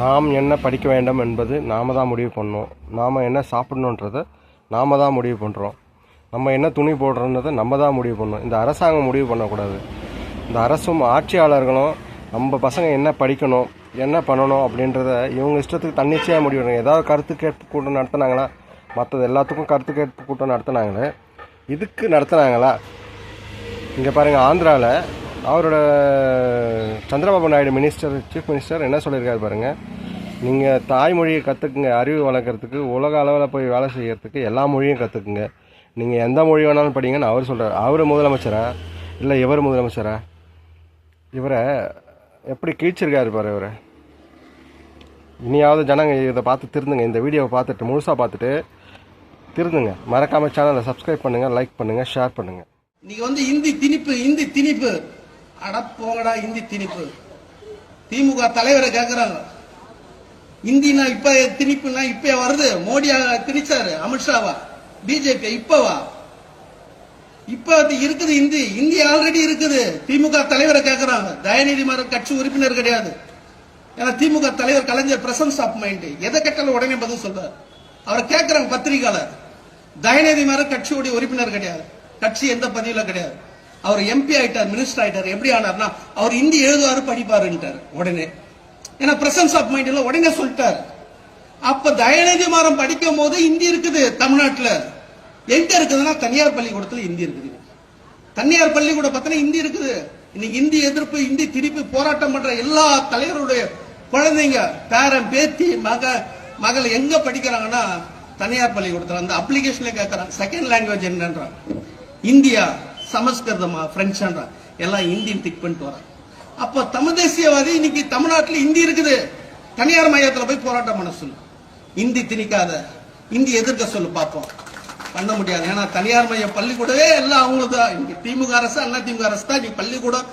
நாம் என்ன படிக்க வேண்டும் என்பது நாம தான் முடிவு பண்ணணும் நாம் என்ன சாப்பிடணுன்றதை நாம தான் முடிவு பண்ணுறோம் நம்ம என்ன துணி போடுறோன்றதை நம்ம தான் முடிவு பண்ணணும் இந்த அரசாங்கம் முடிவு பண்ணக்கூடாது. இந்த அரசும் ஆட்சியாளர்களும் நம்ம பசங்க என்ன படிக்கணும் என்ன பண்ணணும் அப்படின்றத இவங்க இஷ்டத்துக்கு தன்னிச்சையாக முடிவு பண்ணுங்க ஏதாவது கருத்து கேட்பு கூட்டம் நடத்துனாங்களா? மற்றது எல்லாத்துக்கும் கருத்து கேட்பு கூட்டம் நடத்துனாங்களே? இதுக்கு நடத்துனாங்களா? இங்கே பாருங்கள் ஆந்திராவில் அவரோட Chandrababu Naidu minister chief minister என்ன சொல்லியிருக்காரு பாருங்கள் நீங்கள் தாய்மொழியை கற்றுக்குங்க அறிவு வளர்க்குறதுக்கு உலக அளவில் போய் வேலை செய்கிறதுக்கு எல்லா மொழியும் கற்றுக்குங்க நீங்கள் எந்த மொழி வேணாலும் படிங்கன்னு அவர் சொல்கிறார் அவர் முதலமைச்சரா? இல்லை இவர் முதலமைச்சரா? இவரை எப்படி கீழ்ச்சிருக்காரு பாரு இவரை. இனியாவது ஜனங்க இதை பார்த்து திருந்துங்க. இந்த வீடியோவை பார்த்துட்டு முழுசாக பார்த்துட்டு திருந்துங்க. மறக்காமல் சேனலை சப்ஸ்கிரைப் பண்ணுங்கள் லைக் பண்ணுங்கள் ஷேர் பண்ணுங்கள் நீங்கள் வந்து இந்தி திணிப்பு இந்தி திணிப்பு. அட இந்தி திணிப்பு. திமுக தலைவரை கேட்கிறாங்க இந்தினா இப்ப திணிப்புனா இப்ப வருது. மோடியா திணிச்சாரு அமித்ஷாவா பிஜேபி இப்பவா? இப்ப அது இருக்குது இந்தி. இந்தி ஆல்ரெடி இருக்குது. திமுக தலைவரை கேட்கிறாங்க தயநிதி மாறன் கட்சி உறுப்பினர் கிடையாது. ஏன்னா திமுக தலைவர் கலைஞர் பிரசன்ஸ் ஆஃப் மைண்ட் எதை கேட்டாலும் உடனே பதில் சொல்றாரு. அவரை கேட்கிறாங்க பத்திரிகையாளர். தயநிதி மாறன் கட்சியுடைய உறுப்பினர் கிடையாது. கட்சி எந்த பதிவுல கிடையாது. அவர் எம்பி ஆயிட்டார் மினிஸ்டர் ஆயிட்டார் எப்படி ஆனார்னா அவர் இந்தி எழுதுவாரு படிப்பாருன்ட்டார் உடனே. ஏன்னா பிரசன்ஸ் ஆஃப் மைண்ட் எல்லாம் உடனே சொல்லிட்டார். அப்ப தயநிதி மாறம் படிக்கும் போது இந்தி இருக்குது தமிழ்நாட்டில். எங்க இருக்குதுன்னா தனியார் பள்ளிக்கூடத்தில் இந்தி இருக்குது. தனியார் பள்ளிக்கூடம் பார்த்தீங்கன்னா இந்தி இருக்குது. இன்னைக்கு இந்தி எதிர்ப்பு இந்தி திருப்பி போராட்டம் பண்ற எல்லா தலைவருடைய குழந்தைங்க பேரன் பேத்தி மக மகள் எங்க படிக்கிறாங்கன்னா தனியார் பள்ளிக்கூடத்தில் அந்த அப்ளிகேஷன்ல கேட்கறாங்க செகண்ட் லாங்குவேஜ் என்னன்றான். இந்தியா. சமஸ்கிருதமா பிரெஞ்சான்றா எல்லாம் இந்தியன் டிக் பண்ணிட்டு வரான். அப்போ தமிழ் தேசியவாதி இன்னைக்கு தமிழ்நாட்டில் இந்தி இருக்குது. தனியார் மையத்தில் போய் போராட்டம் பண்ண சொல்லு. இந்தி திணிக்காத இந்தி எதிர்க்க சொல்லு பார்ப்போம். பண்ண முடியாது. ஏன்னா தனியார் மையம் பள்ளிக்கூடவே எல்லாம் அவங்களுக்கு தான் இங்கே திமுக அரசு அண்ணா திமுக அரசு தான். இன்னைக்கு பள்ளிக்கூடம்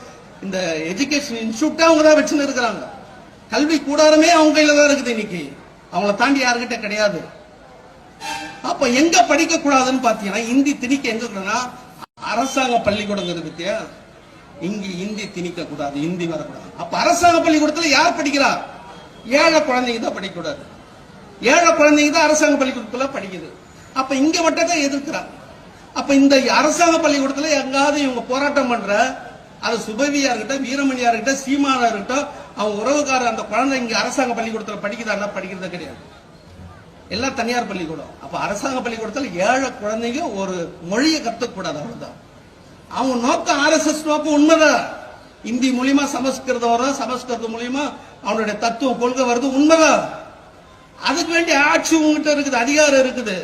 இந்த எஜுகேஷன் இன்ஸ்டியூட்டே அவங்க தான் வச்சுன்னு இருக்கிறாங்க. கல்வி கூடாரமே அவங்க கையில தான் இருக்குது இன்னைக்கு. அவங்கள தாண்டி யாருக்கிட்ட கிடையாது. அப்ப எங்க படிக்க கூடாதுன்னு பாத்தீங்கன்னா இந்தி திணிக்க எங்க இருக்குன்னா அரசாங்க பள்ளிக்கூடம் பத்தியா? இங்க இந்தி திணிக்க கூடாது இந்தி வரக்கூடாது. அப்ப அரசாங்க பள்ளிக்கூடத்துல யார் படிக்கிறா? ஏழை குழந்தைங்க தான் படிக்கக்கூடாது. ஏழை குழந்தைங்க தான் அரசாங்க பள்ளிக்கூடத்துல படிக்குது. அப்ப இங்க மட்டும் தான் எதிர்க்கிறாங்க அப்ப இந்த அரசாங்க பள்ளிக்கூடத்துல எங்காவது இவங்க போராட்டம் பண்ற அது சுபவியா இருக்கட்டும் வீரமணியா இருக்கட்டும் சீமானா இருக்கட்டும் அவங்க உறவுக்காரர் அந்த குழந்தை இங்க அரசாங்க பள்ளிக்கூடத்துல படிக்குதான்னா படிக்கிறது கிடையாது. எல்லாம் தனியார் பள்ளிக்கூடம். அப்ப அரசாங்க பள்ளிக்கூடத்தில் ஏழை குழந்தைங்க ஒரு மொழியை கத்துக்கூடாது அவ்வளவுதான். அவங்க நோக்கம் ஆர்எஸ்எஸ் நோக்கம் உண்மைதான். இந்தி மூலியமா சமஸ்கிருதம் வரும் சமஸ்கிருதம் மூலியமா அவனுடைய தத்துவம் கொள்கை வருது உண்மைதான். அதுக்கு வேண்டிய ஆட்சி உங்ககிட்ட இருக்குது அதிகாரம் இருக்குது.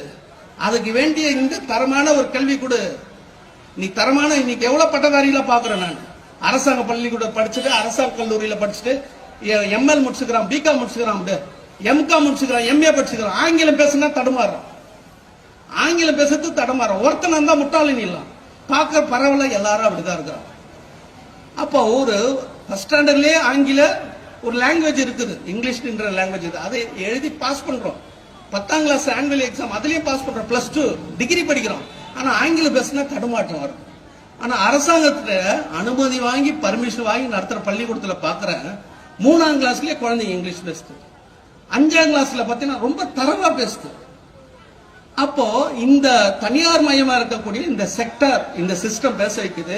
அதுக்கு வேண்டிய இந்த தரமான ஒரு கல்வி கொடு. நீ தரமான இன்னைக்கு எவ்வளவு பட்டதாரிகளை பாக்குறேன் நான்? அரசாங்க பள்ளிக்கூடம் படிச்சுட்டு அரசாங்க கல்லூரியில படிச்சுட்டு எம்எல் முடிச்சுக்கிறான் பிகாம் முடிச்சுக்கிறான் எம்காம் முடிச்சுக்கிறான் எம்ஏ படிச்சுக்கிறான். ஆங்கிலம் பேசுனா தடுமாறுறான் ஆங்கிலம் பேசுறது தடுமாறுறான் ஒருத்தன் இருந்தா முட்டாளி இல்லை. பார்க்க பரவல எல்லாரும் அப்படிதான் இருக்கிறான் அப்போ ஒரு ஃபர்ஸ்ட் ஸ்டாண்டர்ட்லயே ஆங்கில ஒரு லாங்குவேஜ் இருக்குது. இங்கிலீஷ்ன்ற லாங்குவேஜ் இது. அதை எழுதி பாஸ் பண்றோம். பத்தாம் கிளாஸ் ஆனுவல் எக்ஸாம் அதுலயும் பாஸ் பண்றோம். பிளஸ் டூ டிகிரி படிக்கிறோம். ஆனா ஆங்கிலம் பேசுனா தடுமாற்றம் வரும். ஆனா அரசாங்கத்துல அனுமதி வாங்கி பர்மிஷன் வாங்கி நடத்துற பள்ளிக்கூடத்துல பாக்குறேன். மூணாம் கிளாஸ்லயே குழந்தைங்க இங்கிலீஷ் பேசுது அஞ்சாம் கிளாஸ்ல பாத்தீங்கன்னா ரொம்ப தரவா பேசுது. அப்போ இந்த தனியார் மயமா இருக்கக்கூடிய இந்த செக்டார் இந்த சிஸ்டம் பேச வைக்குது.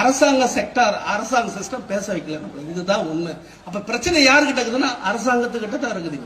அரசாங்க செக்டார் அரசாங்க சிஸ்டம் பேச வைக்கல இதுதான் உண்மை. அப்ப பிரச்சனை யாருக்கிட்ட இருக்குதுன்னா அரசாங்கத்துக்கிட்ட தான் இருக்குது